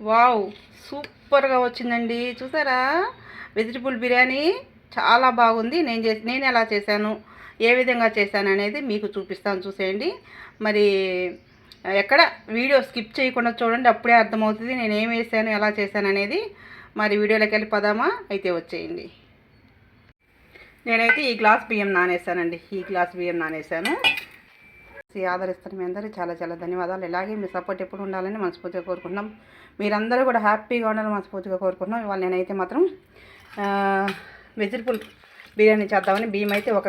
Wow సూపర్గా వచ్చిందండి. చూసారా? వెజిటబుల్ బిర్యానీ చాలా బాగుంది. నేను చేసి నేను ఎలా చేశాను ఏ విధంగా చేశాను అనేది మీకు చూపిస్తాను చూసేయండి. మరి ఎక్కడ వీడియో స్కిప్ చేయకుండా చూడండి అప్పుడే అర్థమవుతుంది నేను ఏం వేసాను ఎలా చేశాను అనేది. మరి వీడియోలోకి వెళ్ళి పదామా? అయితే వచ్చేయండి. నేనైతే ఈ గ్లాస్ బియ్యం నానేసానండి. ఈ గ్లాస్ బియ్యం నానేసాను. ఈ ఆదరిస్తున్న మీ అందరూ చాలా చాలా ధన్యవాదాలు. ఇలాగే మీ సపోర్ట్ ఎప్పుడు ఉండాలని మనస్ఫూర్తిగా కోరుకుంటున్నాం. మీరందరూ కూడా హ్యాపీగా ఉండాలని మనస్ఫూర్తిగా కోరుకుంటున్నాం. ఇవాళ నేనైతే మాత్రం వెజిటబుల్ బిర్యానీ చేద్దామని బియ్యం అయితే ఒక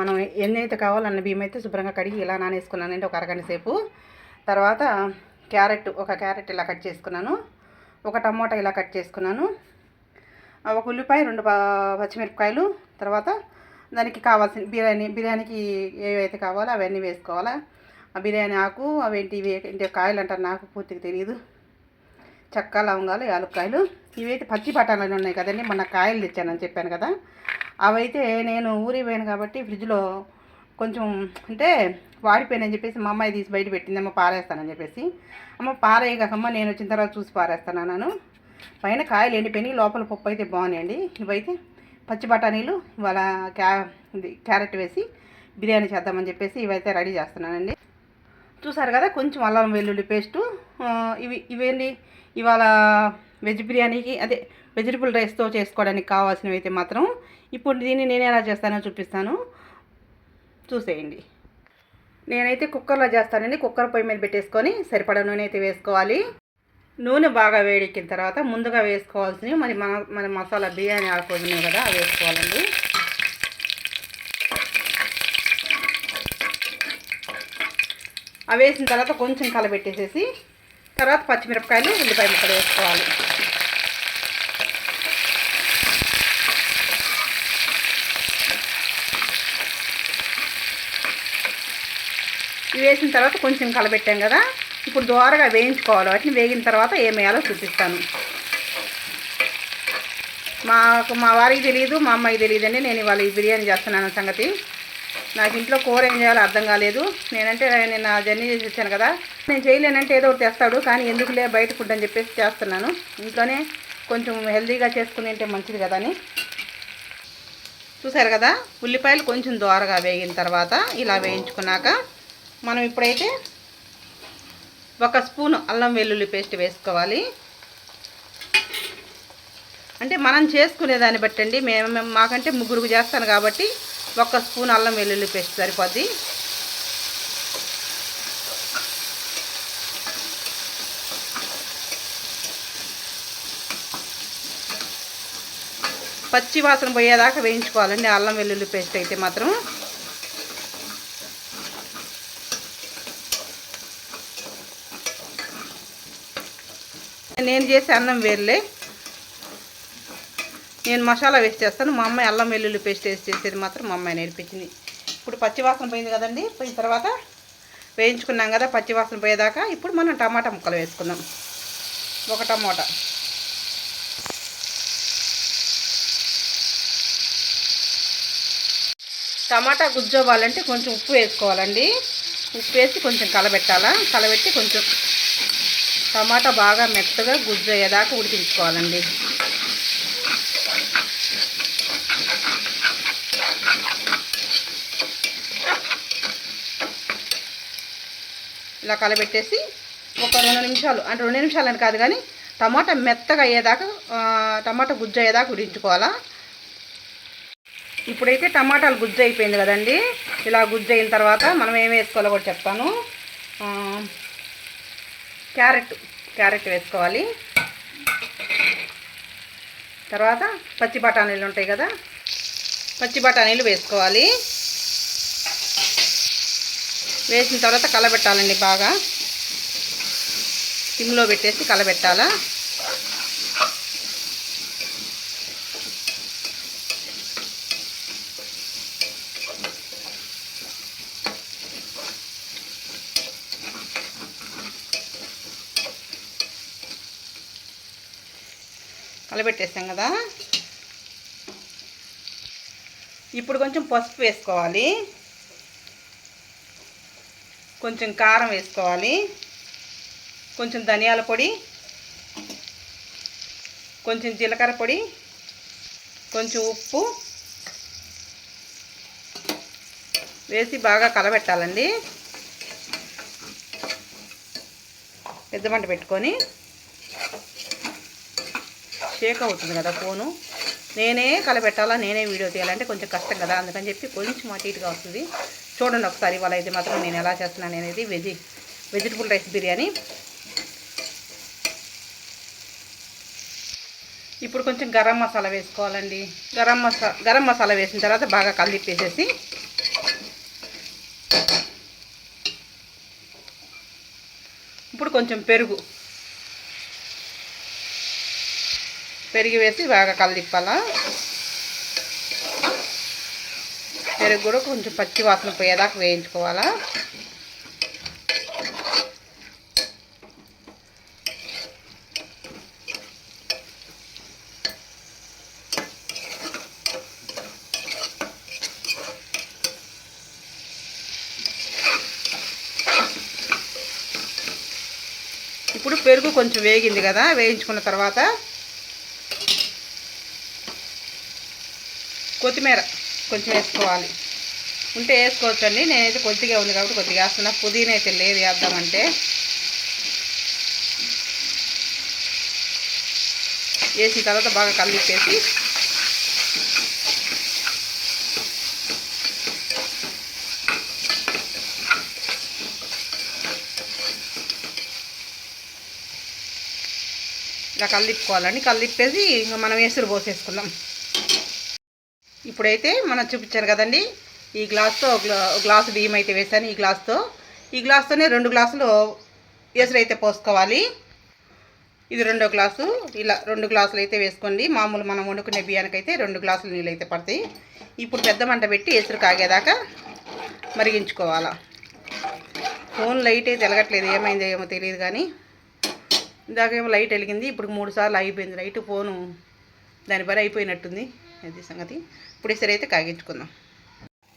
మనం ఎన్నైతే కావాలో అన్న బియ్యం అయితే శుభ్రంగా కడిగి ఇలా నానేసుకున్నానంటే ఒక అరగంట సేపు. తర్వాత క్యారెట్ ఒక క్యారెట్ ఇలా కట్ చేసుకున్నాను. ఒక టమోటా ఇలా కట్ చేసుకున్నాను. ఒక ఉల్లిపాయ రెండు పచ్చిమిరపకాయలు. తర్వాత దానికి కావాల్సిన బిర్యానీ బిర్యానీకి ఏవైతే కావాలో అవన్నీ వేసుకోవాలా? ఆ బిర్యానీ ఆకు అవేంటి ఇవి ఏంటి కాయలు అంటారు నాకు పూర్తిగా తెలియదు చక్క లవంగాలు యాలక్కాయలు. ఇవైతే పచ్చి బఠానీలు ఉన్నాయి కదండి మొన్న కాయలు తెచ్చానని చెప్పాను కదా. అవైతే నేను ఊరి పోయాను కాబట్టి ఫ్రిడ్జ్లో కొంచెం అంటే వాడిపోయానని చెప్పేసి మా అమ్మాయి తీసి బయట పెట్టింది అమ్మ పారేస్తానని చెప్పేసి. అమ్మ పారేయకమ్మ నేను వచ్చిన తర్వాత చూసి పారేస్తాను అన్నాను. పైన కాయలు ఎండిపోయినాయి లోపల పప్పు అయితే బాగున్నాయండి. ఇవైతే పచ్చి బఠానీలు ఇవాళ క్యా ఇది క్యారెట్ వేసి బిర్యానీ చేద్దామని చెప్పేసి ఇవైతే రెడీ చేస్తున్నానండి. చూసారు కదా కొంచెం అల్లం వెల్లుల్లి పేస్టు. ఇవి ఇవేంటి? ఇవాళ వెజ్ బిర్యానీకి అదే వెజిటబుల్ రైస్తో చేసుకోవడానికి కావాల్సినవి అయితే మాత్రం ఇప్పుడు దీన్ని నేను ఎలా చేస్తానో చూపిస్తాను. చూసేయండి. నేనైతే కుక్కర్లో చేస్తానండి. కుక్కర్ పొయ్యి మీద పెట్టేసుకొని సరిపడా నూనె అయితే వేసుకోవాలి. నూనె బాగా వేడెక్కిన తర్వాత ముందుగా వేసుకోవాల్సినవి మరి మన మన మసాలా బిర్యానీ ఆకున్నాయి కదా అవి వేసుకోవాలండి. అవి వేసిన తర్వాత కొంచెం కలబెట్టేసేసి తర్వాత పచ్చిమిరపకాయలు ఉల్లిపాయ ముక్కలు వేసుకోవాలి. ఇవి వేసిన తర్వాత కొంచెం కలబెట్టాం కదా ఇప్పుడు దోరగా వేయించుకోవాలి. వాటిని వేగిన తర్వాత ఏం వేయాలో చూపిస్తాను. మాకు మా వారికి తెలియదు మా అమ్మాయికి తెలియదండి నేను ఇవాళ ఈ బిర్యానీ చేస్తున్నాను సంగతి. నాకు ఇంట్లో కూర ఏం చేయాలో అర్థం కాలేదు. నేనంటే నేను జర్నీ చేసి వచ్చాను కదా. నేను చేయలేనంటే ఏదో ఒకటి తెస్తాడు కానీ ఎందుకులే బయట ఫుడ్ అని చెప్పేసి చేస్తున్నాను. ఇంట్లోనే కొంచెం హెల్దీగా చేసుకుని తింటే మంచిది కదా అని. చూసారు కదా? ఉల్లిపాయలు కొంచెం దోరగా వేగిన తర్వాత ఇలా వేయించుకున్నాక మనం ఇప్పుడైతే ఒక స్పూన్ అల్లం వెల్లుల్లి పేస్ట్ వేసుకోవాలి. అంటే మనం చేసుకునే దాన్ని బట్టండి మేము మేము- మాకంటే ముగ్గురుకు చేస్తాను కాబట్టి ఒక స్పూన్ అల్లం వెల్లుల్లి పేస్ట్ సరిపోద్ది. పచ్చి వాసన పోయేదాకా వేయించుకోవాలండి అల్లం వెల్లుల్లి పేస్ట్ అయితే మాత్రం. నేను చేసే అన్నం వేర్లే. నేను మసాలా వేసి చేస్తాను. మా అమ్మాయి అల్లం వెల్లుల్లి పేస్ట్ వేసి చేసేది మాత్రం మా అమ్మాయి నేర్పించింది. ఇప్పుడు పచ్చివాసన పోయింది కదండి పోయిన తర్వాత వేయించుకున్నాం కదా పచ్చివాసన పోయేదాకా ఇప్పుడు మనం టమాటా ముక్కలు వేసుకుందాం. ఒక టమాటా. టమాటా గుజ్జు అవ్వాలంటే కొంచెం ఉప్పు వేసుకోవాలండి. ఉప్పు వేసి కొంచెం కలబెట్టాలా? కలబెట్టి కొంచెం టమాటా బాగా మెత్తగా గుజ్జు అయ్యేదాకా ఉడికించుకోవాలండి. ఇలా కలబెట్టేసి ఒక రెండు నిమిషాలు అంటే రెండు నిమిషాలు అని కాదు కానీ టమాటా మెత్తగా అయ్యేదాకా టమాటా గుజ్జు అయ్యేదాకా ఉడించుకోవాలా ఇప్పుడైతే టమాటాలు గుజ్జు అయిపోయింది కదండి. ఇలా గుజ్జు అయిన తర్వాత మనం ఏం వేసుకోవాలో కూడా చెప్తాను. క్యారెట్ క్యారెట్ వేసుకోవాలి. తర్వాత పచ్చి బఠానీలు ఉంటాయి కదా పచ్చి బఠానీలు వేసుకోవాలి. వేసిన తర్వాత కలబెట్టాలండి బాగా. సిమ్లో పెట్టేసి కలబెట్టాలా? కలబెట్టేసాం కదా. ఇప్పుడు కొంచెం పసుపు వేసుకోవాలి. కొంచెం కారం వేసుకోవాలి. కొంచెం ధనియాల పొడి. కొంచెం జీలకర్ర పొడి. కొంచెం ఉప్పు. వేసి బాగా కలబెట్టాలండి. పెద్ద మంట పెట్టుకొని. షేక్ అవుతుంది కదా ఫోను. నేనే కలపెట్టాలా నేనే వీడియో తీయాలంటే కొంచెం కష్టం కదా. అందుకని చెప్పి కొంచెం అటు ఇటుగా వస్తుంది. చూడండి ఒకసారి ఇవాళ అయితే మాత్రం నేను ఎలా చేస్తున్నాను అనేది వెజి వెజిటబుల్ రైస్ బిర్యానీ. ఇప్పుడు కొంచెం గరం మసాలా వేసుకోవాలండి. గరం మసా గరం మసాలా వేసిన తర్వాత బాగా కలిపేసేసి ఇప్పుడు కొంచెం పెరుగు. పెరిగి వేసి బాగా కలదిప్పాలా. పెరుగు కూడా కొంచెం పచ్చి వాసన పోయేదాకా వేయించుకోవాలా. ఇప్పుడు పెరుగు కొంచెం వేగింది కదా వేయించుకున్న తర్వాత కొత్తిమీర కొంచెం వేసుకోవాలి. ఉంటే వేసుకోవచ్చండి. నేనైతే కొద్దిగా ఉంది కాబట్టి కొద్దిగా వేస్తున్నా. పుదీనా అయితే లేదు వేద్దామంటే. వేసిన తర్వాత బాగా కలిపేసి ఇలా కలిపుకోవాలండి. కలిపేసి ఇంకా మనం ఎసురు పోసేసుకుందాం. ఇప్పుడైతే మనం చూపించాను కదండి. ఈ గ్లాస్తో గ్లా- గ్లాసు బియ్యం అయితే వేసాను ఈ గ్లాస్తో. ఈ గ్లాస్తోనే రెండు గ్లాసులు ఎసురు అయితే పోసుకోవాలి. ఇది రెండో గ్లాసు. ఇలా రెండు గ్లాసులు అయితే వేసుకోండి. మామూలు మనం వండుకునే బియ్యానికైతే రెండు గ్లాసులు నీళ్ళు అయితే పడతాయి. ఇప్పుడు పెద్ద మంట పెట్టి ఎసురు కాగేదాకా మరిగించుకోవాలా. ఫోన్ లైట్ అయితే వెలగట్లేదు. ఏమైందో ఏమో తెలియదు కానీ. ఇందాకేమో లైట్ వెలిగింది. ఇప్పుడు మూడు సార్లు అయిపోయింది లైట్ ఫోను దాని పని అయిపోయినట్టుంది. అది సంగతి? ఇప్పుడు ఎసరు అయితే కాగించుకుందాం.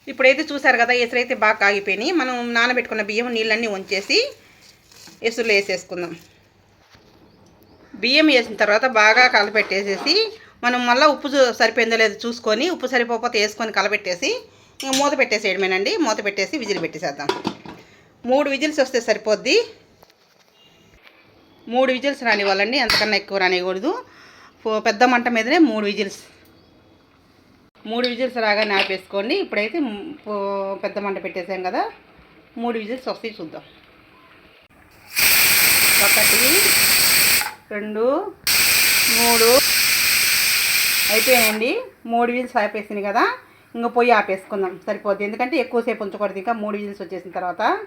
ఇప్పుడైతే చూసారు కదా ఎసరు అయితే బాగా కాగిపోయినాయి. మనం నానబెట్టుకున్న బియ్యం నీళ్ళన్నీ వంచేసి ఎసురులో వేసేసుకుందాం. బియ్యం వేసిన తర్వాత బాగా కలపెట్టేసేసి మనం మళ్ళీ ఉప్పు సరిపోయిందో లేదో చూసుకొని ఉప్పు సరిపోతే వేసుకొని కలపెట్టేసి ఇంకా మూత పెట్టేసేయడమేనండి. మూత పెట్టేసి విజిల్ పెట్టేసేద్దాం. మూడు విజిల్స్ వస్తే సరిపోద్ది. మూడు విజిల్స్ రానివ్వాలండి. అంతకన్నా ఎక్కువ రానివ్వకూడదు. పెద్ద మంట మీదనే మూడు విజిల్స్. మూడు విజిల్స్ రాగానే ఆపేసుకోండి. ఇప్పుడైతే పెద్ద మంట పెట్టేసాం కదా. మూడు విజిల్స్ వస్తాయి చూద్దాం. ఒకటి రెండు మూడు. అయిపోయాయండి. మూడు విజిల్స్ ఆపేసింది కదా. ఇంకా పొయ్యి ఆపేసుకుందాం. సరిపోద్ది. ఎందుకంటే ఎక్కువసేపు ఉంచకూడదు. ఇంకా మూడు విజిల్స్ వచ్చేసిన తర్వాత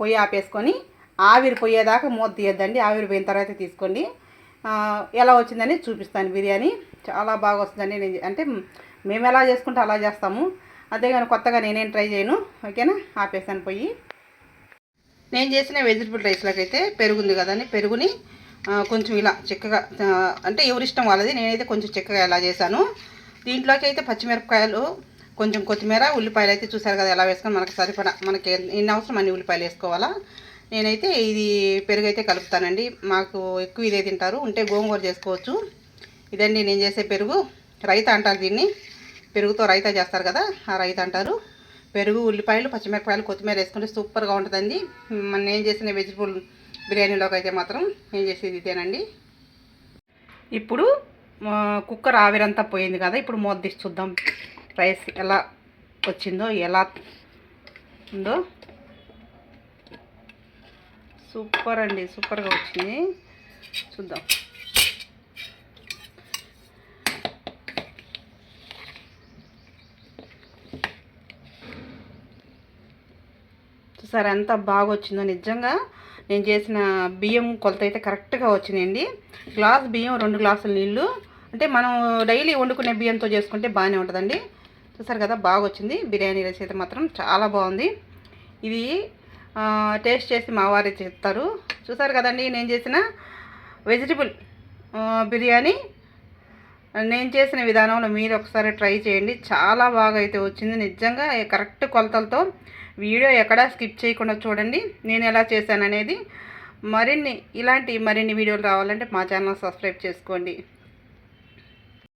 పొయ్యి ఆపేసుకొని ఆవిరి పోయేదాకా మూత తీయద్దండి. ఆవిరి పోయిన తర్వాత తీసుకోండి. ఎలా వచ్చిందని చూపిస్తాను. బిర్యానీ చాలా బాగా వస్తుందండి. నేను అంటే మేము ఎలా చేసుకుంటే అలా చేస్తాము. అంతేగాని కొత్తగా నేనేం ట్రై చేయను. ఓకేనా? ఆపేసాను పోయి. నేను చేసిన వెజిటబుల్ రైస్లోకి అయితే పెరుగుంది కదండి పెరుగుని కొంచెం ఇలా చిక్కగా అంటే ఎవరిష్టం వాళ్ళది. నేనైతే కొంచెం చిక్కగా ఇలా చేశాను. దీంట్లోకి అయితే పచ్చిమిరపకాయలు కొంచెం కొత్తిమీర ఉల్లిపాయలు అయితే చూసారు కదా ఎలా వేసుకొని మనకు సరిపడా మనకి ఎన్ని అవసరం అన్ని ఉల్లిపాయలు వేసుకోవాలా. నేనైతే ఇది పెరుగు అయితే కలుపుతానండి. మాకు ఎక్కువ ఇదే తింటారు. ఉంటే గోంగూర చేసుకోవచ్చు. ఇదండి నేను చేసే పెరుగు. రైత అంటారు దీన్ని. పెరుగుతో రైతా చేస్తారు కదా ఆ రైతా అంటారు. పెరుగు ఉల్లిపాయలు పచ్చిమిరపకాయలు కొత్తిమీర వేసుకుంటే సూపర్గా ఉంటుందండి. మన నేను చేసిన వెజిటబుల్ బిర్యానీలోకి అయితే మాత్రం నేను చేసేది ఇదేనండి. ఇప్పుడు కుక్కర్ ఆవిరంతా పోయింది కదా ఇప్పుడు మూత చూద్దాం. రైస్ ఎలా వచ్చిందో ఎలా ఉందో. సూపర్ అండి సూపర్గా వచ్చింది. చూద్దాం. చూసారు ఎంత బాగా వచ్చిందో నిజంగా నేను చేసిన బియ్యం కొలత అయితే కరెక్ట్గా వచ్చినాయండి గ్లాస్ బియ్యం రెండు గ్లాసుల నీళ్ళు. అంటే మనం డైలీ వండుకునే బియ్యంతో చేసుకుంటే బాగానే ఉంటుందండి. చూసారు కదా బాగా వచ్చింది బిర్యానీ రైస్ అయితే మాత్రం చాలా బాగుంది. ఇది టేస్ట్ చేసి మా వారే చెప్తారు చూసారు కదండి నేను చేసిన వెజిటబుల్ బిర్యానీ. నేను చేసిన విధానంలో మీరు ఒకసారి ట్రై చేయండి. చాలా బాగా అయితే వచ్చింది. నిజంగా కరెక్ట్ కొలతలతో వీడియో ఎక్కడా స్కిప్ చేయకుండా చూడండి. నేను ఎలా చేశాననేది మరిన్ని ఇలాంటి మరిన్ని వీడియోలు రావాలంటే మా ఛానల్ సబ్స్క్రైబ్ చేసుకోండి.